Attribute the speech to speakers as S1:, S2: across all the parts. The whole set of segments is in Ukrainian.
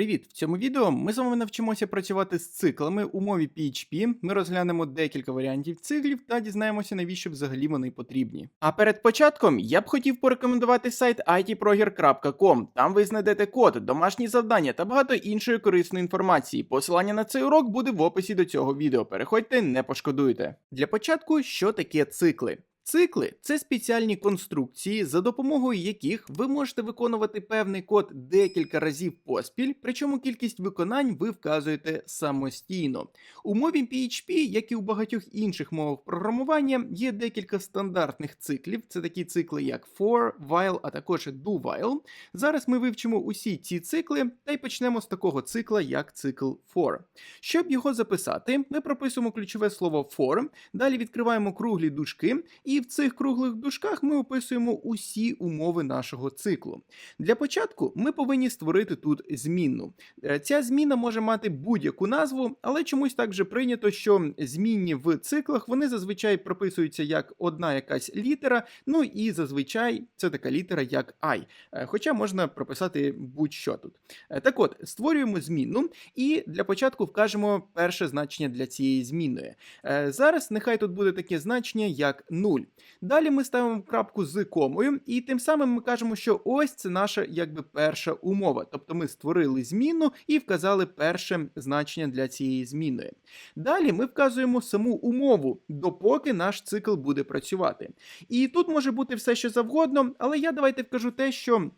S1: Привіт! В цьому відео ми з вами навчимося працювати з циклами у мові PHP. Ми розглянемо декілька варіантів циклів та дізнаємося, навіщо взагалі вони потрібні. А перед початком я б хотів порекомендувати сайт itproger.com. Там ви знайдете код, домашні завдання та багато іншої корисної інформації. Посилання на цей урок буде в описі до цього відео. Переходьте, не пошкодуйте. Для початку, що таке цикли? Цикли це спеціальні конструкції, за допомогою яких ви можете виконувати певний код декілька разів поспіль, причому кількість виконань ви вказуєте самостійно. У мові PHP, як і у багатьох інших мовах програмування, є декілька стандартних циклів. Це такі цикли, як for, while, а також do while. Зараз ми вивчимо усі ці цикли та й почнемо з такого цикла, як цикл for. Щоб його записати, ми прописуємо ключове слово for, далі відкриваємо круглі дужки. І в цих круглих дужках ми описуємо усі умови нашого циклу. Для початку ми повинні створити тут змінну. Е, Ця зміна може мати будь-яку назву, але чомусь так вже прийнято, що змінні в циклах вони зазвичай прописуються як одна якась літера, ну і зазвичай це така літера як I. Е, Хоча можна прописати будь-що тут. Е, Так от, створюємо змінну і для початку вкажемо перше значення для цієї змінної. Е, Зараз нехай тут буде таке значення як 0. Далі ми ставимо крапку з комою, і тим самим ми кажемо, що ось це наша якби перша умова. Тобто ми створили змінну і вказали перше значення для цієї змінної. Далі ми вказуємо саму умову, допоки наш цикл буде працювати. І тут може бути все, що завгодно, але я давайте вкажу те, що.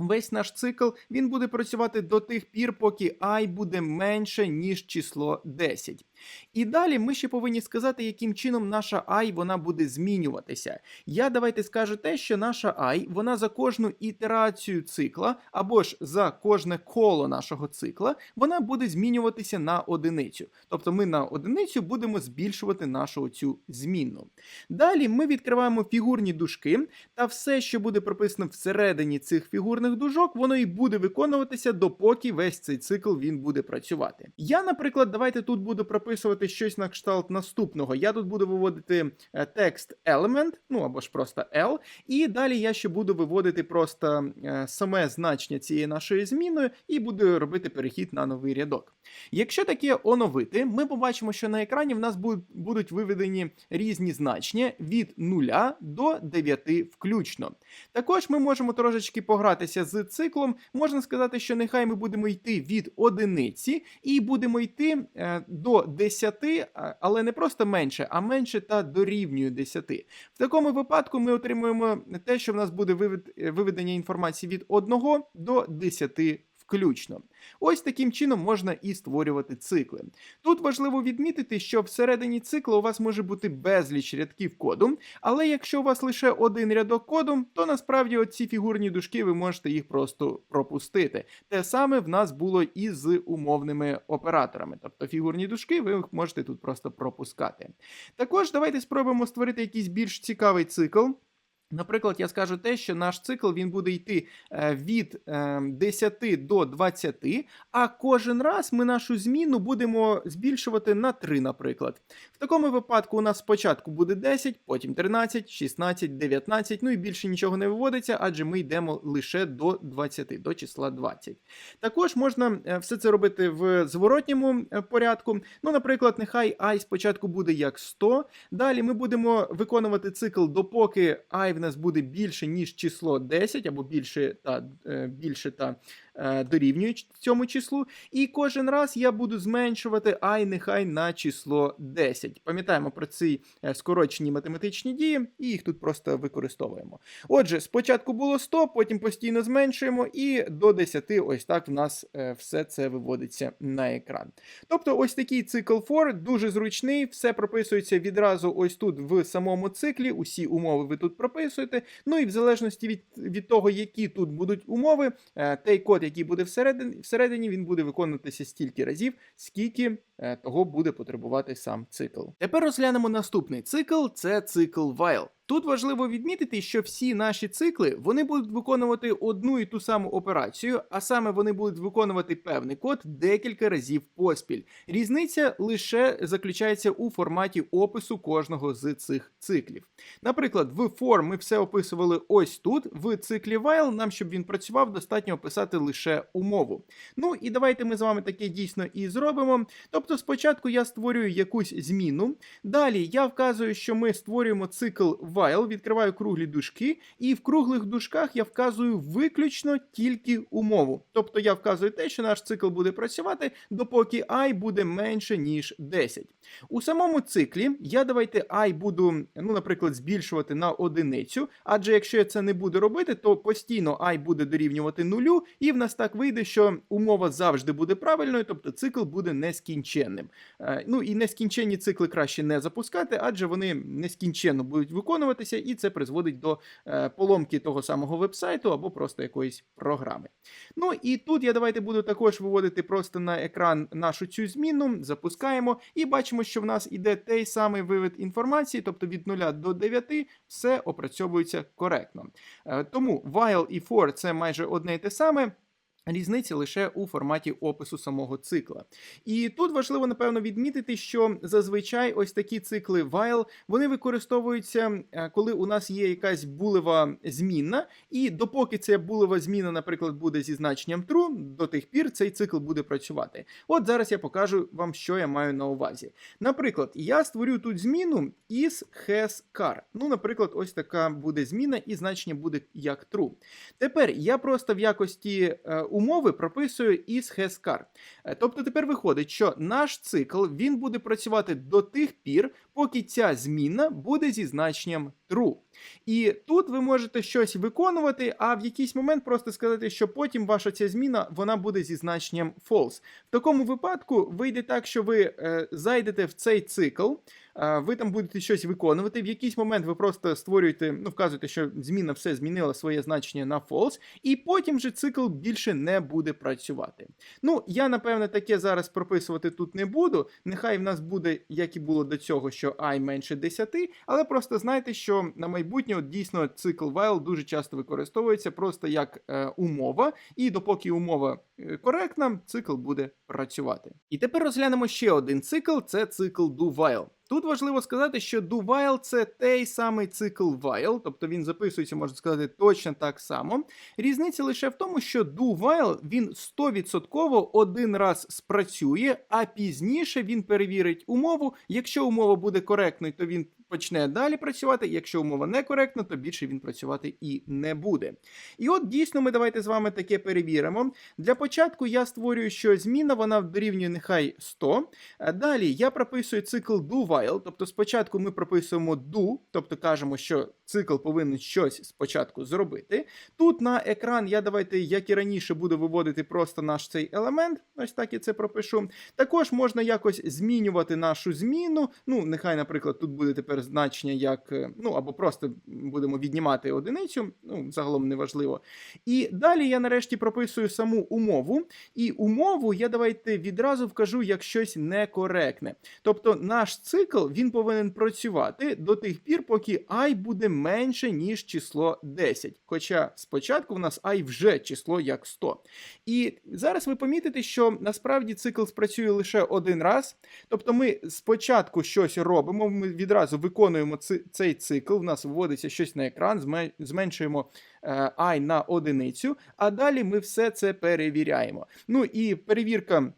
S1: Весь наш цикл він буде працювати до тих пір, поки і буде менше, ніж число 10. І далі ми ще повинні сказати, яким чином наша і вона буде змінюватися. Я давайте скажу те, що наша i, вона за кожну ітерацію цикла, або ж за кожне коло нашого цикла, вона буде змінюватися на одиницю. Тобто ми на одиницю будемо збільшувати нашу цю змінну. Далі ми відкриваємо фігурні дужки, та все, що буде прописано всередині цих фігурних дужок, воно і буде виконуватися, допоки весь цей цикл він буде працювати. Я, наприклад, давайте тут буду прописувати щось на кшталт наступного. Я тут буду виводити е, текст element, ну або ж просто L, і далі я ще буду виводити просто е, саме значення цієї нашої зміною і буду робити перехід на новий рядок. Якщо таке оновити, ми побачимо, що на екрані в нас будуть, будуть виведені різні значення від 0 до 9 включно. Також ми можемо трошечки погратися з циклом. Можна сказати, що нехай ми будемо йти від одиниці і будемо йти е, до 10, але не просто менше, а менше та дорівнює 10. В такому випадку ми отримуємо те, що в нас буде е, виведення інформації від 1 до 10 включно. Ось таким чином можна і створювати цикли. Тут важливо відмітити, що всередині цикла у вас може бути безліч рядків коду, але якщо у вас лише один рядок коду, то насправді оці фігурні дужки ви можете їх просто пропустити. Те саме в нас було і з умовними операторами. Тобто фігурні дужки ви можете тут просто пропускати. Також давайте спробуємо створити якийсь більш цікавий цикл. Наприклад, я скажу те, що наш цикл він буде йти е, від е, 10 до 20, а кожен раз ми нашу зміну будемо збільшувати на 3, наприклад. В такому випадку у нас спочатку буде 10, потім 13, 16, 19, ну і більше нічого не виводиться, адже ми йдемо лише до 20, до числа 20. Також можна е, все це робити в зворотньому е, порядку. Ну, наприклад, нехай і спочатку буде як 100, далі ми будемо виконувати цикл, допоки і в нас буде більше, ніж число 10, або більше та, е, більше та е, дорівнює ч- цьому числу. І кожен раз я буду зменшувати і нехай на число 10. Пам'ятаємо про ці е, скорочені математичні дії, і їх тут просто використовуємо. Отже, спочатку було 100, потім постійно зменшуємо, і до 10 ось так в нас е, все це виводиться на екран. Тобто, ось такий цикл for дуже зручний, все прописується відразу ось тут в самому циклі, усі умови ви тут прописуєте. Ну і в залежності від, від того, які тут будуть умови, той код, який буде всередині, всередині, він буде виконуватися стільки разів, скільки е, того буде потребувати сам цикл. Тепер розглянемо наступний цикл це цикл while. Тут важливо відмітити, що всі наші цикли вони будуть виконувати одну і ту саму операцію, а саме вони будуть виконувати певний код декілька разів поспіль. Різниця лише заключається у форматі опису кожного з цих циклів. Наприклад, в for ми все описували ось тут. В циклі while нам, щоб він працював, достатньо описати лише умову. Ну і давайте ми з вами таке дійсно і зробимо. Тобто, спочатку я створюю якусь зміну. Далі я вказую, що ми створюємо цикл while, відкриваю круглі дужки, і в круглих дужках я вказую виключно тільки умову. Тобто я вказую те, що наш цикл буде працювати, допоки і буде менше, ніж 10. У самому циклі я давайте і буду, ну, наприклад, збільшувати на одиницю, адже якщо я це не буду робити, то постійно і буде дорівнювати нулю, і в нас так вийде, що умова завжди буде правильною, тобто цикл буде нескінченним. Е, Ну і нескінченні цикли краще не запускати, адже вони нескінченно будуть виконуватися, і це призводить до е, поломки того самого вебсайту або просто якоїсь програми. Ну і тут я давайте буду також виводити просто на екран нашу цю зміну, запускаємо і бачимо, що в нас іде той самий вивід інформації, тобто від 0 до 9 все опрацьовується коректно. Е, Тому while і for це майже одне і те саме. Різниця лише у форматі опису самого цикла. І тут важливо, напевно, відмітити, що зазвичай ось такі цикли while, вони використовуються, е, коли у нас є якась булева змінна, і допоки ця булева зміна, наприклад, буде зі значенням true, до тих пір цей цикл буде працювати. От зараз я покажу вам, що я маю на увазі. Наприклад, я створю тут зміну is has car. Ну, наприклад, ось така буде зміна, і значення буде як true. Тепер я просто в якості е, умови прописує із. Е, Тобто тепер виходить, що наш цикл він буде працювати до тих пір, поки ця зміна буде зі значенням true. І тут ви можете щось виконувати, а в якийсь момент просто сказати, що потім ваша ця зміна вона буде зі значенням false. В такому випадку вийде так, що ви е, зайдете в цей цикл, е, ви там будете щось виконувати. В якийсь момент ви просто створюєте, ну вказуєте, що зміна все змінила своє значення на false, і потім вже цикл більше не буде працювати. Ну, я напевне таке зараз прописувати тут не буду. Нехай в нас буде, як і було до цього, що і менше 10, але просто знайте, що на майбутнє от дійсно цикл while дуже часто використовується просто як е, умова, і допоки умова е, коректна, цикл буде працювати. І тепер розглянемо ще один цикл: це цикл do while. Тут важливо сказати, що do while – це той самий цикл while, тобто він записується, можна сказати, точно так само. Різниця лише в тому, що do while він 100% один раз спрацює, а пізніше він перевірить умову. Якщо умова буде коректною, то він почне далі працювати. Якщо умова некоректна, то більше він працювати і не буде. І от дійсно ми давайте з вами таке перевіримо. Для початку я створюю, що зміна вона дорівнює нехай 100. Далі я прописую цикл do while, тобто спочатку ми прописуємо do, тобто кажемо, що цикл повинен щось спочатку зробити. Тут на екран я давайте, як і раніше, буду виводити просто наш цей елемент. Ось так я це пропишу. Також можна якось змінювати нашу зміну. Ну, нехай, наприклад, тут буде тепер значення як, е, ну або просто будемо віднімати одиницю, ну, загалом неважливо. І далі я нарешті прописую саму умову. І умову я давайте відразу вкажу як щось некоректне. Тобто наш цикл він повинен працювати до тих пір, поки і буде менше, ніж число 10. Хоча спочатку в нас і вже число як 100. І зараз ви помітите, що насправді цикл спрацює лише один раз. Тобто ми спочатку щось робимо, ми відразу виконуємо ци- цей цикл, в нас вводиться щось на екран, зменшуємо е, i на одиницю, а далі ми все це перевіряємо. Ну і перевірка.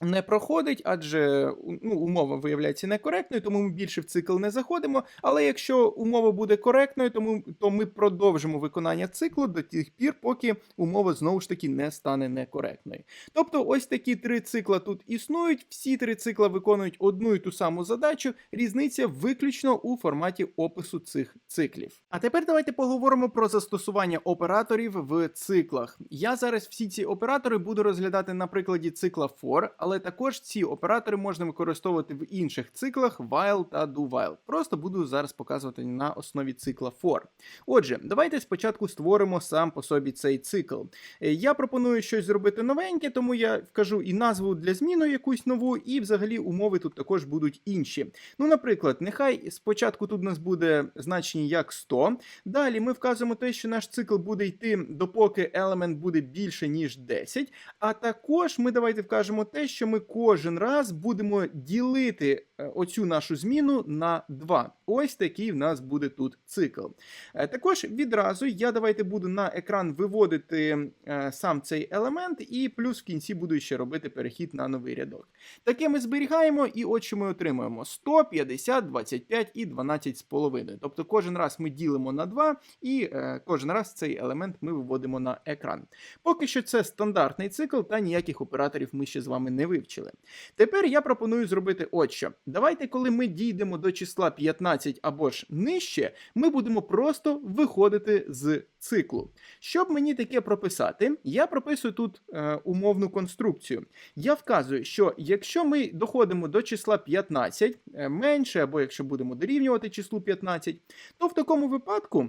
S1: Не проходить, адже ну, умова виявляється некоректною, тому ми більше в цикл не заходимо. Але якщо умова буде коректною, то ми, то ми продовжимо виконання циклу до тих пір, поки умова знову ж таки не стане некоректною. Тобто, ось такі три цикла тут існують. Всі три цикла виконують одну і ту саму задачу. Різниця виключно у форматі опису цих циклів. А тепер давайте поговоримо про застосування операторів в циклах. Я зараз всі ці оператори буду розглядати на прикладі цикла for, але також ці оператори можна використовувати в інших циклах while та do while. Просто буду зараз показувати на основі цикла for. Отже, давайте спочатку створимо сам по собі цей цикл. Е, Я пропоную щось зробити новеньке, тому я вкажу і назву для зміни якусь нову, і взагалі умови тут також будуть інші. Ну, наприклад, нехай спочатку тут у нас буде значення як 100. Далі ми вказуємо те, що наш цикл буде йти допоки елемент буде більше, ніж 10. А також ми давайте вкажемо те, що ми кожен раз будемо ділити е, оцю нашу зміну на 2. Ось такий в нас буде тут цикл. Е, Також відразу я давайте буду на екран виводити е, сам цей елемент, і плюс в кінці буду ще робити перехід на новий рядок. Таке ми зберігаємо, і от що ми отримуємо: 100, 50, 25 і 12 з половиною. Тобто кожен раз ми ділимо на 2, і кожен раз цей елемент ми виводимо на екран. Поки що це стандартний цикл, та ніяких операторів ми ще з вами не вивчили. Тепер я пропоную зробити от що. Давайте, коли ми дійдемо до числа 15 або ж нижче, ми будемо просто виходити з циклу. Щоб мені таке прописати, я прописую тут е, умовну конструкцію. Я вказую, що якщо ми доходимо до числа 15 е, менше, або якщо будемо дорівнювати числу 15, то в такому випадку.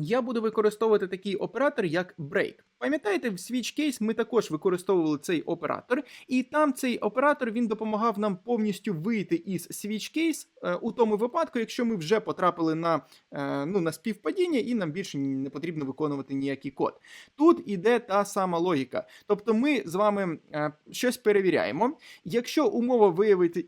S1: Я буду використовувати такий оператор, як break. Пам'ятаєте, в switch case ми також використовували цей оператор, і там цей оператор він допомагав нам повністю вийти із switch case е, у тому випадку, якщо ми вже потрапили на, е, ну, на співпадіння, і нам більше не потрібно виконувати ніякий код. Тут іде та сама логіка. Тобто ми з вами е, щось перевіряємо. Якщо умова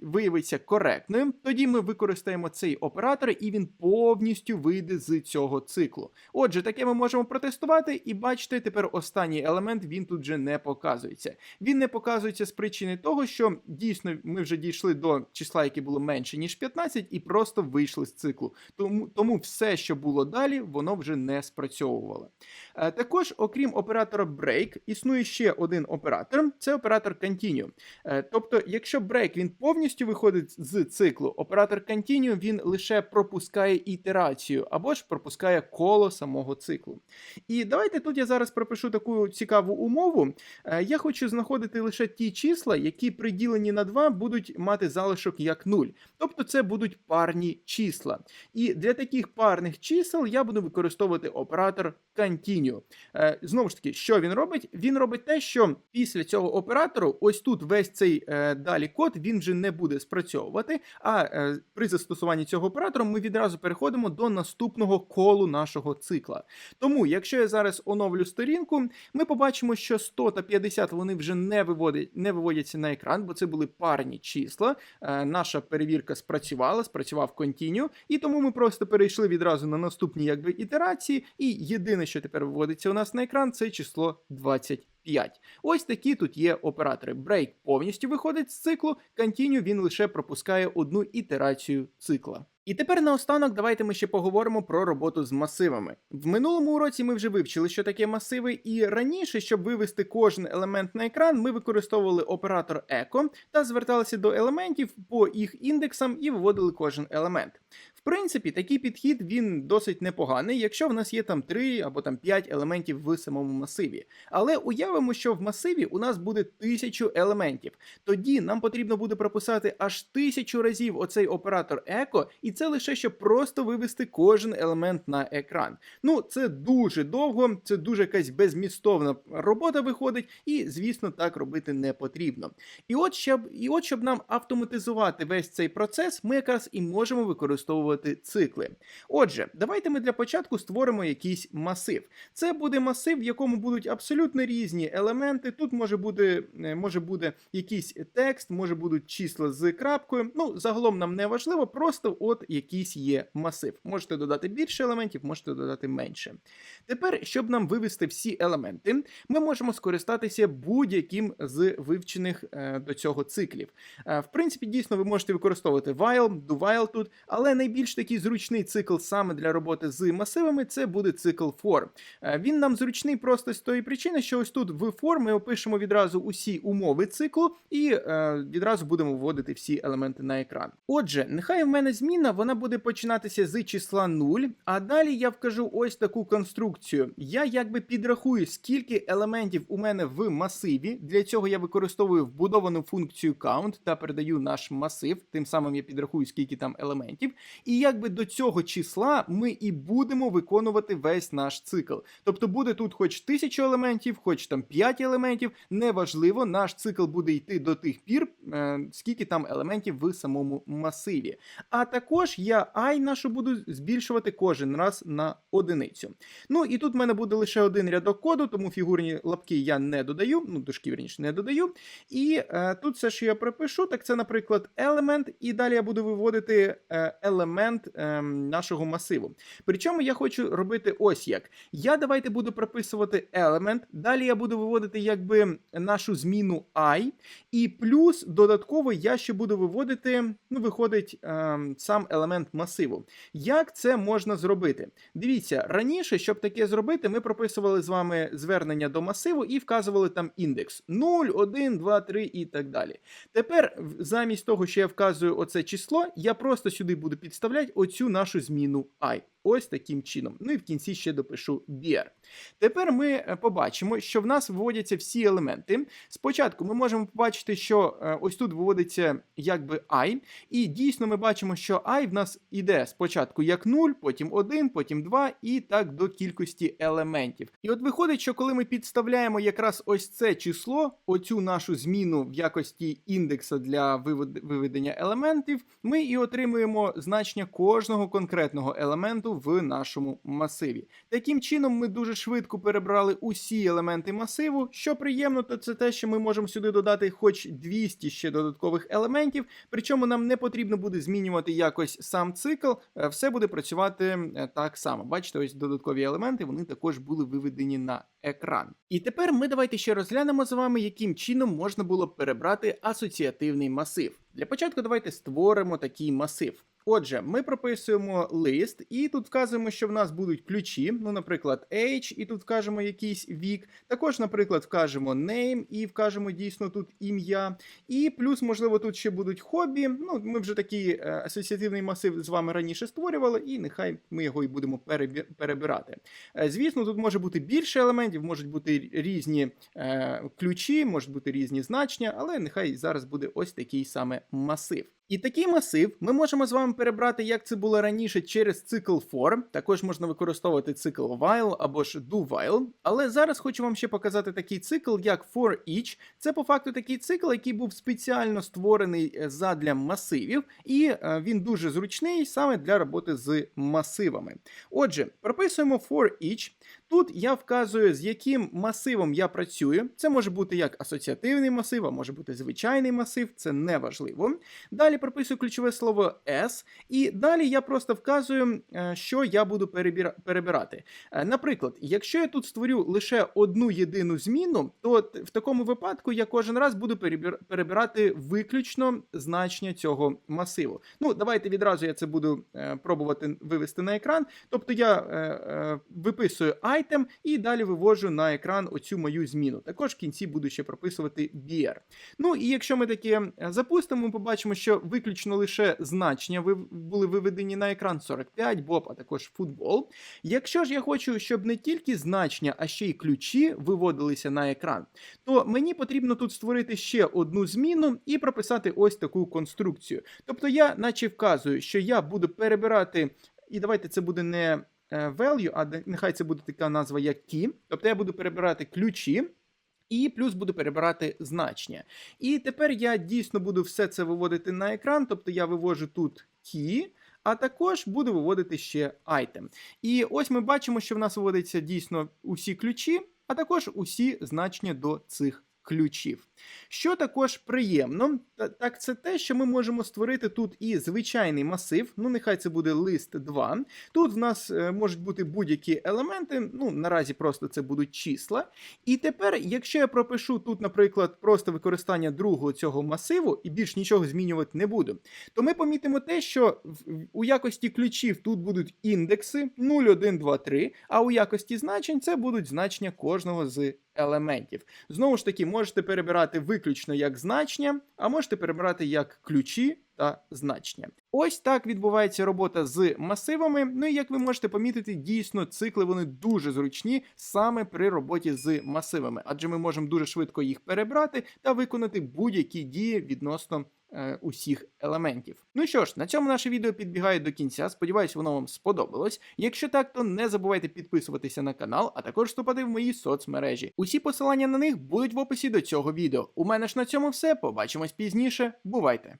S1: виявиться коректною, тоді ми використаємо цей оператор, і він повністю вийде з цього циклу. Отже, таке ми можемо протестувати, і бачите, тепер останній елемент він тут вже не показується. Він не показується з причини того, що дійсно ми вже дійшли до числа, яке було менше, ніж 15, і просто вийшли з циклу. Тому, тому все, що було далі, воно вже не спрацьовувало. Е, Також, окрім оператора break, існує ще один оператор це оператор continue. Е, Тобто, якщо break він повністю виходить з циклу, оператор continue він лише пропускає ітерацію або ж пропускає коло самого циклу. І давайте тут я зараз пропишу таку цікаву умову. Е, Я хочу знаходити лише ті числа, які приділені на 2 будуть мати залишок як 0. Тобто це будуть парні числа. І для таких парних чисел я буду використовувати оператор continue. Е, Знову ж таки, що він робить? Він робить те, що після цього оператору, ось тут весь цей е, далі код він вже не буде спрацьовувати. А е, при застосуванні цього оператора ми відразу переходимо до наступного колу нашого цикла. Тому, якщо я зараз оновлю сторінку, ми побачимо, що 100 та 50 вони вже не виводять, не виводяться на екран, бо це були парні числа. Наша перевірка спрацювала, спрацював continue, і тому ми просто перейшли відразу на наступні якби ітерації. І єдине, що тепер виводиться у нас на екран, це число 25. Ось такі тут є оператори. Break повністю виходить з циклу, continue він лише пропускає одну ітерацію цикла. І тепер наостанок давайте ми ще поговоримо про роботу з масивами. В минулому уроці ми вже вивчили, що таке масиви, і раніше, щоб вивести кожен елемент на екран, ми використовували оператор echo та зверталися до елементів по їх індексам і виводили кожен елемент. В принципі, такий підхід він досить непоганий, якщо в нас є там 3 або там 5 елементів в самому масиві. Але уявимо, що в масиві у нас буде тисячу елементів. Тоді нам потрібно буде прописати аж тисячу разів оцей оператор echo, і це лише щоб просто вивести кожен елемент на екран. Ну, це дуже довго, це дуже якась безмістовна робота виходить, і, звісно, так робити не потрібно. І от щоб, і от щоб нам автоматизувати весь цей процес, ми якраз і можемо використовувати цикли. Отже, давайте ми для початку створимо якийсь масив. Це буде масив, в якому будуть абсолютно різні елементи. Тут може бути, е, може буде якийсь текст, може будуть числа з крапкою. Ну, загалом нам не важливо, просто от якийсь є масив. Можете додати більше елементів, можете додати менше. Тепер, щоб нам вивести всі елементи, ми можемо скористатися будь-яким з вивчених е, до цього циклів. Е, в принципі, дійсно, ви можете використовувати while, do while тут, але найбільш найбільш такий зручний цикл саме для роботи з масивами це буде цикл for. Е, Він нам зручний просто з тої причини, що ось тут в for ми опишемо відразу усі умови циклу і е, відразу будемо вводити всі елементи на екран. Отже, нехай в мене зміна вона буде починатися з числа 0, а далі я вкажу ось таку конструкцію. Я якби підрахую, скільки елементів у мене в масиві. Для цього я використовую вбудовану функцію count та передаю наш масив. Тим самим я підрахую, скільки там елементів. І якби до цього числа ми і будемо виконувати весь наш цикл. Тобто буде тут хоч тисячу елементів, хоч там 5 елементів, неважливо, наш цикл буде йти до тих пір, е, скільки там елементів в самому масиві. А також я і нашу буду збільшувати кожен раз на одиницю. Ну і тут в мене буде лише один рядок коду, тому фігурні лапки я не додаю, ну дужки, вірніше, не додаю. І е, тут все, що я пропишу, так це, наприклад, елемент, і далі я буду виводити е, елемент е, нашого масиву. Причому я хочу робити ось як. Я давайте буду прописувати елемент, далі я буду виводити якби нашу зміну i, і плюс додатково я ще буду виводити, ну, виходить е, сам елемент масиву. Як це можна зробити? Дивіться, раніше, щоб таке зробити, ми прописували з вами звернення до масиву і вказували там індекс 0, 1, 2, 3 і так далі. Тепер, замість того, що я вказую оце число, я просто сюди буду підставляти оцю нашу зміну i. Ось таким чином. Ну і в кінці ще допишу BR. Тепер ми е, побачимо, що в нас виводяться всі елементи. Спочатку ми можемо побачити, що е, ось тут виводиться якби i, і дійсно ми бачимо, що і в нас іде спочатку як 0, потім 1, потім 2 і так до кількості елементів. І от виходить, що коли ми підставляємо якраз ось це число, оцю нашу зміну в якості індекса для виведення елементів, ми і отримуємо значення кожного конкретного елементу в нашому масиві. Таким чином, ми дуже швидко перебрали усі елементи масиву. Що приємно, то це те, що ми можемо сюди додати хоч 200 ще додаткових елементів. Причому нам не потрібно буде змінювати якось сам цикл, е, все буде працювати е, так само. Бачите, ось додаткові елементи вони також були виведені на екран. І тепер ми давайте ще розглянемо з вами, яким чином можна було б перебрати асоціативний масив. Для початку давайте створимо такий масив. Отже, ми прописуємо лист, і тут вказуємо, що в нас будуть ключі, ну, наприклад, age, і тут вкажемо якийсь вік. Також, наприклад, вкажемо name і вкажемо дійсно тут ім'я. І плюс, можливо, тут ще будуть хобі. Ну, ми вже такий е, асоціативний масив з вами раніше створювали, і нехай ми його і будемо перебирати. Е, Звісно, тут може бути більше елементів, можуть бути різні е, ключі, можуть бути різні значення, але нехай зараз буде ось такий саме масив. І такий масив ми можемо з вами перебрати, як це було раніше, через цикл for. Також можна використовувати цикл while або ж do while. Але зараз хочу вам ще показати такий цикл, як for each. Це по факту такий цикл, який був спеціально створений е, задля масивів, і е, він дуже зручний саме для роботи з масивами. Отже, прописуємо for each. Тут я вказую, з яким масивом я працюю. Це може бути як асоціативний масив, а може бути звичайний масив, це не важливо. Далі прописую ключове слово S, і далі я просто вказую, е, що я буду перебирати. Е, Наприклад, якщо я тут створю лише одну єдину зміну, то в такому випадку я кожен раз буду перебирати виключно значення цього масиву. Ну, давайте відразу я це буду е, пробувати вивести на екран. Тобто я виписую item і далі вивожу на екран оцю мою зміну. Також в кінці буду ще прописувати BR. Ну і якщо ми таке запустимо, ми побачимо, що виключно лише значення ви- були виведені на екран 45, Боб, а також футбол. Якщо ж я хочу, щоб не тільки значення, а ще й ключі виводилися на екран, то мені потрібно тут створити ще одну зміну і прописати ось таку конструкцію. Тобто я, наче вказую, що я буду перебирати, і давайте це буде не е, value, а нехай це буде така назва як key. Тобто я буду перебирати ключі. І плюс буду перебирати значення. І тепер я дійсно буду все це виводити на екран, тобто я вивожу тут key, а також буду виводити ще item. І ось ми бачимо, що в нас виводиться дійсно усі ключі, а також усі значення до цих ключів. Що також приємно, так це те, що ми можемо створити тут і звичайний масив, ну нехай це буде лист 2. Тут в нас е, можуть бути будь-які елементи, ну наразі просто це будуть числа. І тепер, якщо я пропишу тут, наприклад, просто використання другого цього масиву і більш нічого змінювати не буду, то ми помітимо те, що у якості ключів тут будуть індекси 0, 1, 2, 3, а у якості значень це будуть значення кожного з елементів. Знову ж таки, можете перебирати виключно як значення, а можете перебирати як ключі та значення. Ось так відбувається робота з масивами. Ну і як ви можете помітити, дійсно цикли вони дуже зручні саме при роботі з масивами, адже ми можемо дуже швидко їх перебрати та виконати будь-які дії відносно е, усіх елементів. Ну що ж, на цьому наше відео підбігає до кінця. Сподіваюсь, воно вам сподобалось. Якщо так, то не забувайте підписуватися на канал, а також вступати в мої соцмережі. Усі посилання на них будуть в описі до цього відео. У мене ж на цьому все. Побачимось пізніше. Бувайте!